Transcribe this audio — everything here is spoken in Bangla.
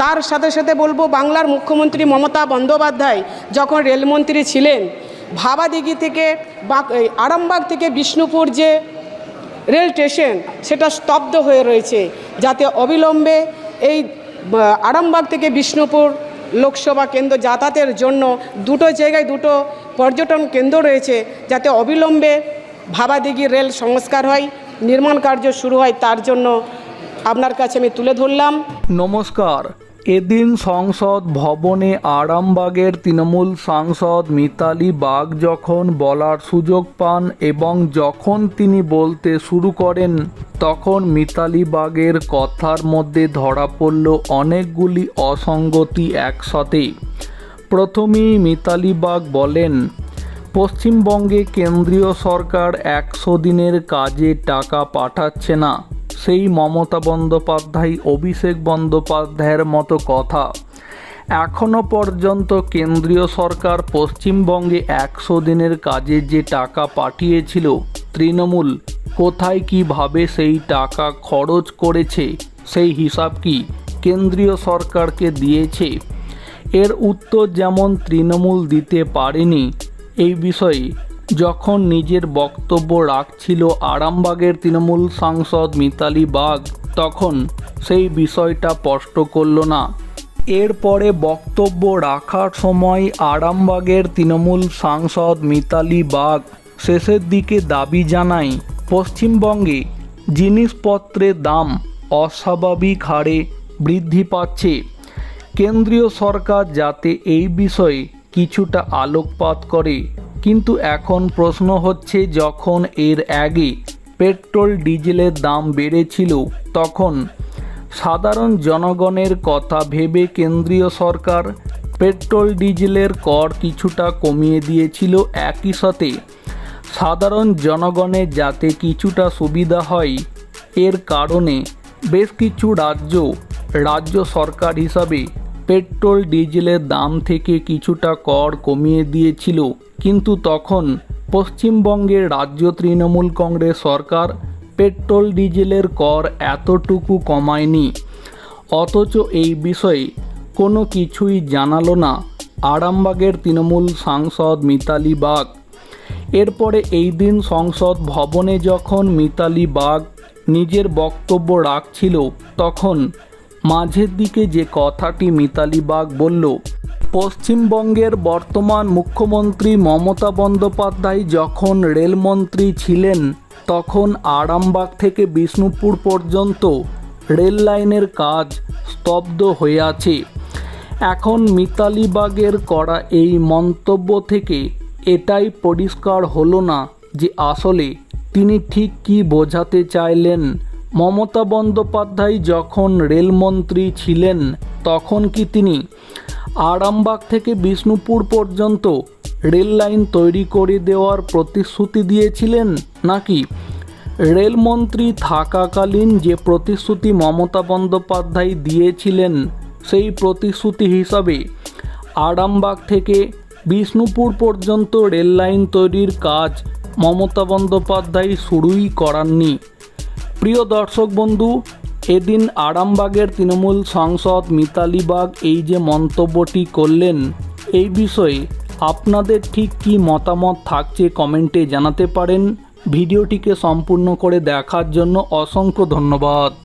তার সাথে সাথে বলব বাংলার মুখ্যমন্ত্রী মমতা বন্দ্যোপাধ্যায় যখন রেলমন্ত্রী ছিলেন, ভাবাদিঘি থেকে আরামবাগ থেকে বিষ্ণুপুর যে রেল স্টেশন, সেটা স্তব্ধ হয়ে রয়েছে। যাতে অবিলম্বে এই আরামবাগ থেকে বিষ্ণুপুর লোকসভা কেন্দ্র যাতায়াতের জন্য দুটো জায়গায় দুটো পর্যটন কেন্দ্র রয়েছে, যাতে অবিলম্বে ভাবাদিঘি রেল সংস্কার হয়, নির্মাণ কার্য শুরু হয়, তার জন্য আপনার কাছে আমি তুলে ধরলাম। নমস্কার। এদিন সংসদ ভবনে আরামবাগের তৃণমূল সাংসদ মিতালি বাগ যখন বলার সুযোগ পান এবং যখন তিনি বলতে শুরু করেন, তখন মিতালি বাগের কথার মধ্যে ধরা পড়ল অনেকগুলি অসঙ্গতি একসাথে প্রথমেই মিতালি বাগ বলেন, পশ্চিমবঙ্গে কেন্দ্রীয় সরকার একশো দিনের কাজে টাকা পাঠাচ্ছে না। সেই মমতা বন্দ্যোপাধ্যায়, অভিষেক বন্দ্যোপাধ্যায়ের মতো কথা। এখনও পর্যন্ত কেন্দ্রীয় সরকার পশ্চিমবঙ্গে একশো দিনের কাজে যে টাকা পাঠিয়েছিল তৃণমূল, কোথায় কীভাবে সেই টাকা খরচ করেছে, সেই হিসাব কি কেন্দ্রীয় সরকারকে দিয়েছে? এর উত্তর যেমন তৃণমূল দিতে পারেনি, এই বিষয়ে যখন নিজের বক্তব্য রাখছিল আরামবাগের তৃণমূল সাংসদ মিতালি বাগ, তখন সেই বিষয়টা স্পষ্ট করল না। এরপরে বক্তব্য রাখার সময় আরামবাগের তৃণমূল সাংসদ মিতালি বাগ শেষের দিকে দাবি জানায়, পশ্চিমবঙ্গে জিনিসপত্রের দাম অস্বাভাবিক হারে বৃদ্ধি পাচ্ছে। কেন্দ্রীয় সরকার যাতে এই বিষয়ে কিছুটা আলোকপাত করে কিন্তু এখন প্রশ্ন হচ্ছে, যখন এর আগে পেট্রোল ডিজেলের দাম বেড়েছিল, তখন সাধারণ জনগণের কথা ভেবে কেন্দ্রীয় সরকার পেট্রোল ডিজেলের কর কিছুটা কমিয়ে দিয়েছিল। একই সাথে সাধারণ জনগণের যাতে কিছুটা সুবিধা হয়, এর কারণে বেশ কিছু রাজ্য রাজ্য সরকার হিসাবে পেট্রোল ডিজেলের দাম থেকে কিছুটা কর কমিয়ে দিয়েছিল। কিন্তু তখন পশ্চিমবঙ্গের রাজ্য তৃণমূল কংগ্রেস সরকার পেট্রোল ডিজেলের কর এতটুকু কমায়নি। অথচ এই বিষয়ে কোনো কিছুই জানালো না আরামবাগের তৃণমূল সাংসদ মিতালি বাগ। এরপরে এই দিন সংসদ ভবনে যখন মিতালি বাগ নিজের বক্তব্য রাখছিল, তখন মাঝের দিকে যে কথাটি মিতালি বাগ বলল, পশ্চিমবঙ্গের বর্তমান মুখ্যমন্ত্রী মমতা বন্দ্যোপাধ্যায় যখন রেলমন্ত্রী ছিলেন, তখন আরামবাগ থেকে বিষ্ণুপুর পর্যন্ত রেল লাইনের কাজ স্তব্ধ হয়ে আছে। এখন মিতালি বাগের করা এই মন্তব্য থেকে এটাই পরিষ্কার হলো না যে আসলে তিনি ঠিক কী বোঝাতে চাইলেন। মমতা বন্দ্যোপাধ্যায় যখন রেলমন্ত্রী ছিলেন, তখন কি তিনি আরামবাগ থেকে বিষ্ণুপুর পর্যন্ত রেল লাইন তৈরি করে দেওয়ার প্রতিশ্রুতি দিয়েছিলেন নাকি? রেলমন্ত্রী থাকাকালীন যে প্রতিশ্রুতি মমতা বন্দ্যোপাধ্যায় দিয়েছিলেন, সেই প্রতিশ্রুতি হিসাবে আরামবাগ থেকে বিষ্ণুপুর পর্যন্ত রেল লাইন তৈরির কাজ মমতা বন্দ্যোপাধ্যায় শুরুই করাননি। প্রিয় দর্শক বন্ধু, এদিন আরামবাগের তৃণমূল সাংসদ মিতালিবাগ এই যে মন্তব্যটি করলেন, এই বিষয়ে আপনাদের ঠিক কি মতামত থাকছে কমেন্টে জানাতে পারেন। ভিডিওটিকে সম্পূর্ণ করে দেখার জন্য অসংখ্য ধন্যবাদ।